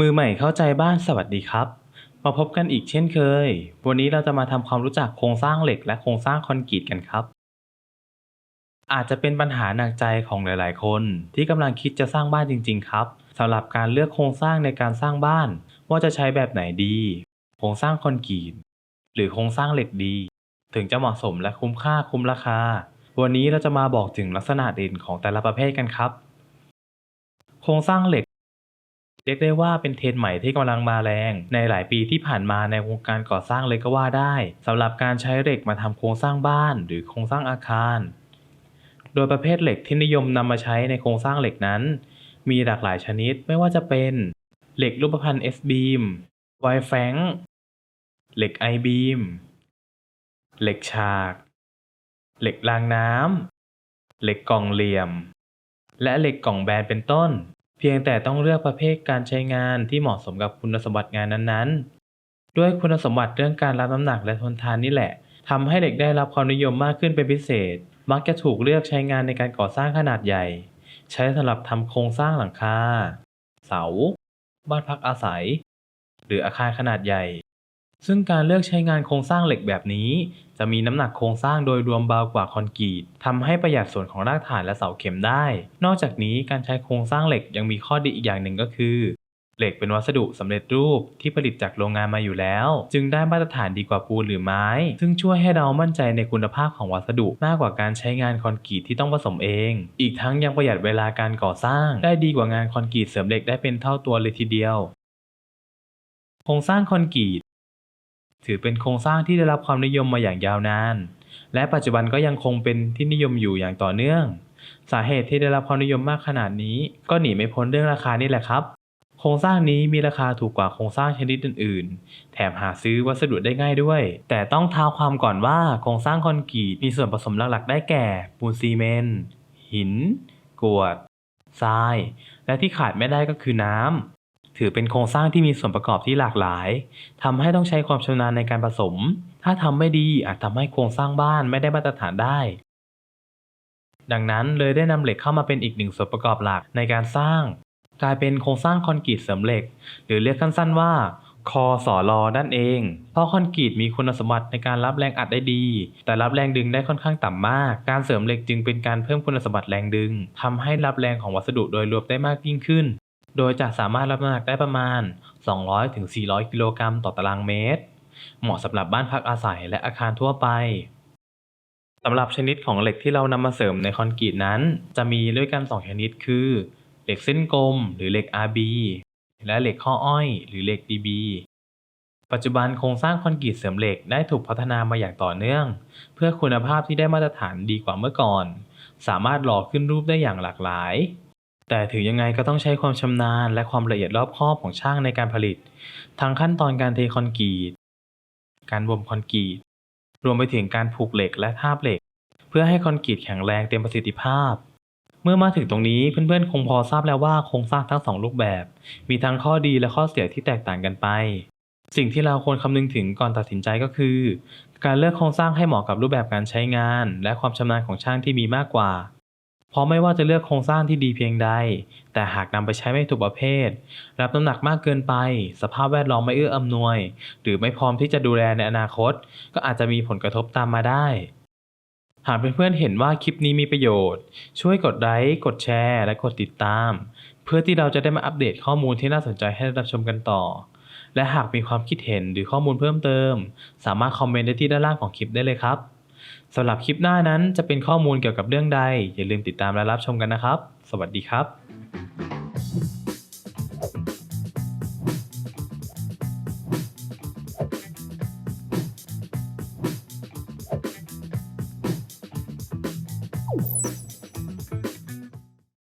มือใหม่เข้าใจบ้านสวัสดีครับ มาพบกันอีกเช่นเคย วันนี้เราจะมาทำความรู้จักโครงสร้างเหล็กและโครงสร้างคอนกรีตกันครับ อาจจะเป็นปัญหาหนักใจของหลาย ๆ คน ที่กำลังคิดจะสร้างบ้านจริง ๆ ครับสำหรับการเลือกโครงสร้างในการสร้างบ้าน ว่าจะใช้แบบไหนดี โครงสร้างคอนกรีตหรือโครงสร้างเหล็กดี ถึงจะเหมาะสมและคุ้มค่าคุ้มราคา วันนี้เราจะมาบอกถึงลักษณะเด่นของแต่ละประเภทกันครับ โครงสร้างเหล็ก เรียกได้ว่าเป็นเทรนใหม่ที่กำลังมาแรง ในหลายปีที่ผ่านมาในวงการก่อสร้างเลยก็ว่าได้สำหรับการใช้เหล็กมาทำโครงสร้างบ้าน หรือโครงสร้างอาคาร โดยประเภทเหล็กที่นิยมนำมาใช้ในโครงสร้างเหล็กนั้น มีหลากหลายชนิดไม่ว่าจะเป็นเหล็กรูปพรรณ S-beam Y f a n k เหล็ก I-beam เหล็กฉาก เหล็กรางน้ำเหล็กกล่องเหลี่ยม และเหล็กกล่องแบนเป็นต้น เพียงแต่ต้องเลือกประเภทการใช้งานที่เหมาะสมกับคุณสมบัติงานนั้นๆ ด้วยคุณสมบัติเรื่องการรับน้ำหนักและทนทานนี่แหละทำให้เหล็กได้รับความนิยมมากขึ้นเป็นพิเศษ มักจะถูกเลือกใช้งานในการก่อสร้างขนาดใหญ่ ใช้สำหรับทำโครงสร้างหลังคา เสา บ้านพักอาศัย หรืออาคารขนาดใหญ่ ซึ่งการเลือกใช้งานโครงสร้างเหล็กแบบนี้ จะมีน้ำหนักโครงสร้างโดยรวมเบากว่าคอนกรีตทำให้ประหยัดส่วนของรากฐานและเสาเข็มได้ นอกจากนี้การใช้โครงสร้างเหล็กยังมีข้อดีอีกอย่างหนึ่งก็คือ เหล็กเป็นวัสดุสำเร็จรูปที่ผลิตจากโรงงานมาอยู่แล้ว จึงได้มาตรฐานดีกว่าปูนหรือไม้ ซึ่งช่วยให้เรามั่นใจในคุณภาพของวัสดุมากกว่าการใช้งานคอนกรีตที่ต้องผสมเอง อีกทั้งยังประหยัดเวลาการก่อสร้าง ได้ดีกว่างานคอนกรีตเสริมเหล็กได้เป็นเท่าตัวเลยทีเดียวโครงสร้างคอนกรีต ถือเป็นโครงสร้างที่ได้รับความนิยมมาอย่างยาวนาน และปัจจุบันก็ยังคงเป็นที่นิยมอยู่อย่างต่อเนื่อง สาเหตุที่ได้รับความนิยมมากขนาดนี้ ก็หนีไม่พ้นเรื่องราคานี่แหละครับ โครงสร้างนี้มีราคาถูกกว่าโครงสร้างชนิดอื่น ๆ แถมหาซื้อวัสดุได้ง่ายด้วย แต่ต้องท้าความก่อนว่าโครงสร้างคอนกรีตมีส่วนผสมหลักๆ ได้แก่ ปูนซีเมนต์หินกรวดทราย และที่ขาดไม่ได้ก็คือน้ำ ถือเป็นโครงสร้างที่มีส่วนประกอบที่หลากหลายทำให้ต้องใช้ความชำนาญในการผสม ถ้าทำไม่ดีอาจทำให้โครงสร้างบ้านไม่ได้มาตรฐานได้ ดังนั้นเลยได้นำเหล็กเข้ามาเป็นอีกหนึ่งส่วนประกอบหลักในการสร้าง กลายเป็นโครงสร้างคอนกรีตเสริมเหล็ก หรือเรียกสั้นๆว่าคอสอลอนั่นเอง เพราะคอนกรีตมีคุณสมบัติในการรับแรงอัดได้ดี แต่รับแรงดึงได้ค่อนข้างต่ำมาก การเสริมเหล็กจึงเป็นการเพิ่มคุณสมบัติแรงดึงทำให้รับแรงของวัสดุโดยรวมได้มากยิ่งขึ้น โดยจะสามารถรับน้ำหนักได้ประมาณ 200-400 กิโลกรัมต่อตารางเมตร เหมาะสำหรับบ้านพักอาศัยและอาคารทั่วไปสำหรับชนิดของเหล็กที่เรานำมาเสริมในคอนกรีตนั้น จะมีด้วยกัน 2 ชนิดคือ เหล็กเส้นกลม หรือเหล็ก RB และเหล็กข้ออ้อย หรือเหล็ก DB ปัจจุบันโครงสร้างคอนกรีตเสริมเหล็กได้ถูกพัฒนามาอย่างต่อเนื่อง เพื่อคุณภาพที่ได้มาตรฐานดีกว่าเมื่อก่อน สามารถหล่อขึ้นรูปได้อย่างหลากหลาย แต่ถึงยังไงก็ต้องใช้ความชำนาญและความละเอียดรอบคอบของช่างในการผลิต ทั้งขั้นตอนการเทคอนกรีต การบ่มคอนกรีต รวมไปถึงการผูกเหล็กและทาบเหล็ก เพื่อให้คอนกรีตแข็งแรงเต็มประสิทธิภาพ เมื่อมาถึงตรงนี้เพื่อนๆ คงพอทราบแล้วว่าโครงสร้างทั้งสองรูปแบบ มีทั้งข้อดีและข้อเสียที่แตกต่างกันไป สิ่งที่เราควรคำนึงถึงก่อนตัดสินใจก็คือ การเลือกโครงสร้างให้เหมาะกับรูปแบบการใช้งาน และความชำนาญของช่างที่มีมากกว่า เพราะไม่ว่าจะเลือกโครงสร้างที่ดีเพียงใด แต่หากนำไปใช้ไม่ถูกประเภท รับน้ำหนักมากเกินไป สภาพแวดล้อมไม่เอื้ออำนวย หรือไม่พร้อมที่จะดูแลในอนาคต ก็อาจจะมีผลกระทบตามมาได้ หากเพื่อนๆเห็นว่าคลิปนี้มีประโยชน์ ช่วยกดไลค์กดแชร์ และกดติดตาม เพื่อที่เราจะได้มาอัปเดตข้อมูลที่น่าสนใจให้รับชมกันต่อ และหากมีความคิดเห็นหรือข้อมูลเพิ่มเติม สามารถคอมเมนต์ได้ที่ด้านล่างของคลิปได้เลยครับ สำหรับคลิปหน้านั้นจะเป็นข้อมูลเกี่ยวกับเรื่องใด อย่าลืมติดตามและรับชมกันนะครับ สวัสดีครับ